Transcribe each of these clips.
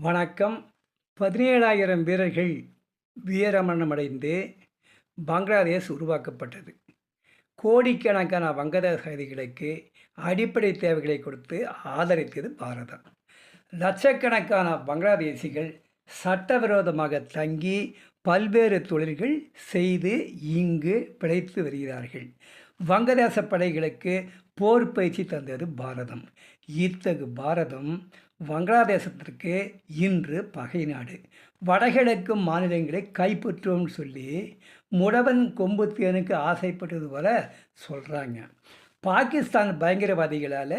வணக்கம். பதினேழாயிரம் வீரர்கள் வீரமரணமடைந்து பங்களாதேஷ் உருவாக்கப்பட்டது. கோடிக்கணக்கான வங்கதேச அகதிகளுக்கு அடிப்படை தேவைகளை கொடுத்து ஆதரித்தது பாரதம். லட்சக்கணக்கான பங்களாதேசிகள் சட்டவிரோதமாக தங்கி பல்வேறு தொழில்கள் செய்து இங்கு பிழைத்து வருகிறார்கள். வங்கதேச படைகளுக்கு போர் பயிற்சி தந்தது பாரதம். இத்தகு பாரதம் வங்களாதேசத்திற்கு இன்று பகை நாடு வடகிழக்கு மாநிலங்களை கைப்பற்றுவோம்னு சொல்லி முடவன் கொம்பு தேனுக்கு ஆசைப்பட்டது போல சொல்கிறாங்க பாகிஸ்தான் பயங்கரவாதிகளால்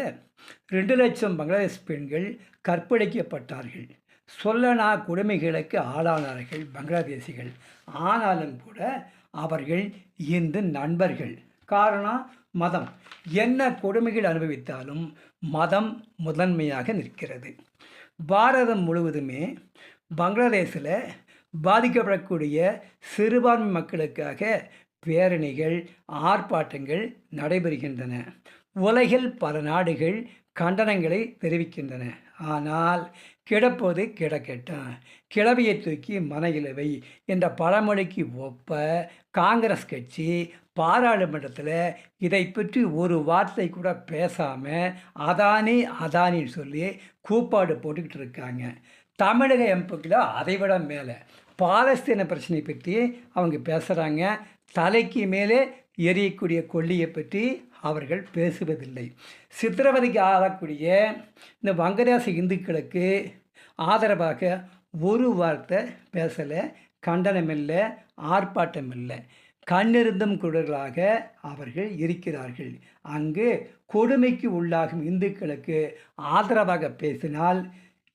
ரெண்டு லட்சம் பங்களாதேஷ் பெண்கள் கற்பழிக்கப்பட்டார்கள். சொல்லனா கொடுமைகளுக்கு ஆளானார்கள் பங்களாதேசிகள். ஆனாலும் கூட அவர்கள் இன்று நண்பர்கள். காரணம் மதம். என்ன கொடுமைகள் அனுபவித்தாலும் மதம் முதன்மையாக நிற்கிறது. பாரதம் முழுவதுமே பங்களாதேஷில் பாதிக்கப்படக்கூடிய சிறுபான்மை மக்களுக்காக பேரணிகள் ஆர்ப்பாட்டங்கள் நடைபெறுகின்றன. உலகில் பல நாடுகள் கண்டனங்களை தெரிவிக்கின்றன. ஆனால் கிடப்போது கிடக்கட்டும். கிழவியை தூக்கி மனையிலவை என்ற பழமொழிக்கு ஒப்ப காங்கிரஸ் கட்சி பாராளுமன்றத்தில் இதை பற்றி ஒரு வார்த்தை கூட பேசாமல் அதானி அதானின்னு சொல்லி கூப்பாடு போட்டுக்கிட்டு இருக்காங்க. தமிழக எம்பிக்களோ அதை விட மேலே. பாலஸ்தீன பிரச்சனை பற்றி அவங்க பேசுகிறாங்க தலைக்கு மேலே எரியக்கூடிய கொல்லியை பற்றி அவர்கள் பேசுவதில்லை. சித்திரவதைக்கு ஆளக்கூடிய இந்த வங்கதேச இந்துக்களுக்கு ஆதரவாக ஒரு வார்த்தை பேசலை. கண்டனம் இல்லை ஆர்ப்பாட்டம் இல்லை கண்ணிருந்தும் குடர்களாக அவர்கள் இருக்கிறார்கள். அங்கு கொடுமைக்கு உள்ளாகும் இந்துக்களுக்கு ஆதரவாக பேசினால்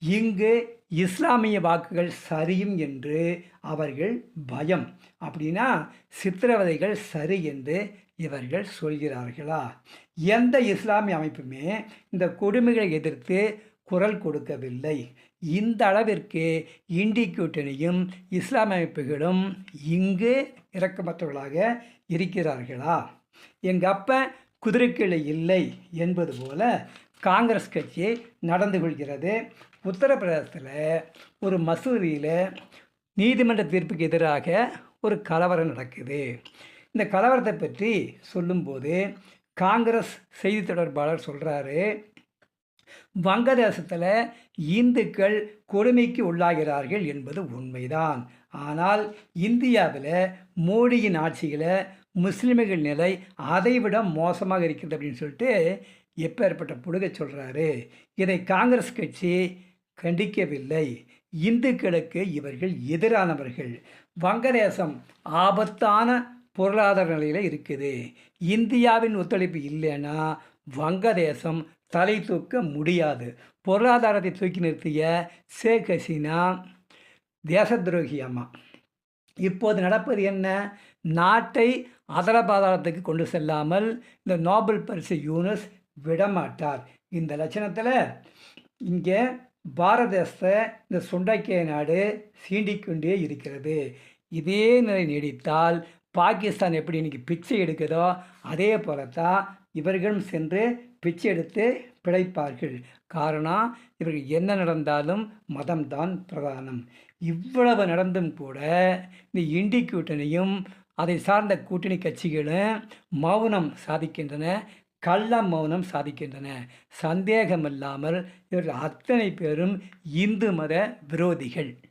இங்கு இஸ்லாமிய வாக்குகள் சரியும் என்று அவர்கள் பயம். அப்படின்னா சித்திரவதைகள் சரி என்று இவர்கள் சொல்கிறார்களா? எந்த இஸ்லாமிய அமைப்புமே இந்த கொடுமைகளை எதிர்த்து குரல் கொடுக்கவில்லை. இந்த அளவிற்கு இண்டி கூட்டணியும் இஸ்லாமிய அமைப்புகளும் இங்கு இறக்கமற்றவர்களாக இருக்கிறார்களா? எங்கள் அப்பா குதிரைக்கிளை இல்லை என்பது போல காங்கிரஸ் கட்சி நடந்து கொள்கிறது. உத்தரப்பிரதேசத்தில் ஒரு மசூதியில் நீதிமன்ற தீர்ப்புக்கு எதிராக ஒரு கலவரம் நடக்குது. இந்த கலவரத்தை பற்றி சொல்லும்போது காங்கிரஸ் செய்தி தொடர்பாளர் சொல்கிறாரு வங்கதேசத்தில் இந்துக்கள் கொடுமைக்கு உள்ளாகிறார்கள் என்பது உண்மைதான். ஆனால் இந்தியாவில் மோடியின் ஆட்சியில் முஸ்லிம்கள் நிலை அதைவிட மோசமாக இருக்கிறது அப்படின்னு சொல்லிட்டு எப்பேற்பட்ட புடுகை சொல்கிறாரு இதை காங்கிரஸ் கட்சி கண்டிக்கவில்லை. இந்துக்களுக்கு இவர்கள் எதிரானவர்கள். வங்கதேசம் ஆபத்தான பொருளாதார நிலையில் இருக்குது. இந்தியாவின் ஒத்துழைப்பு இல்லைன்னா வங்கதேசம் தலை தூக்க முடியாது. பொருளாதாரத்தை தூக்கி நிறுத்திய ஷேக் ஹசீனா தேச துரோகி அம்மா. இப்போது நடப்பது என்ன? நாட்டை அதரபாதாரத்துக்கு கொண்டு செல்லாமல் இந்த நோபல் பரிசு யூனஸ் விடமாட்டார். இந்த லட்சணத்தில் இங்கே பாரத இந்த சுண்டைக்கிய நாடு சீண்டிக்கொண்டே இருக்கிறது. இதே நிலை நீடித்தால் பாகிஸ்தான் எப்படி இன்றைக்கி பிச்சை எடுக்குதோ அதே போல தான் இவர்களும் சென்று பிச்சை எடுத்து பிழைப்பார்கள். காரணம் இவர்கள் என்ன நடந்தாலும் மதம்தான் பிரதானம். இவ்வளவு நடந்தும் கூட இந்த இண்டி கூட்டணியும் அதை சார்ந்த கூட்டணி கட்சிகளும் மௌனம் சாதிக்கின்றன. கள்ள மௌனம் சாதிக்கின்றன. சந்தேகமில்லாமல் இவர்கள் அத்தனை பேரும் இந்து மத விரோதிகள்.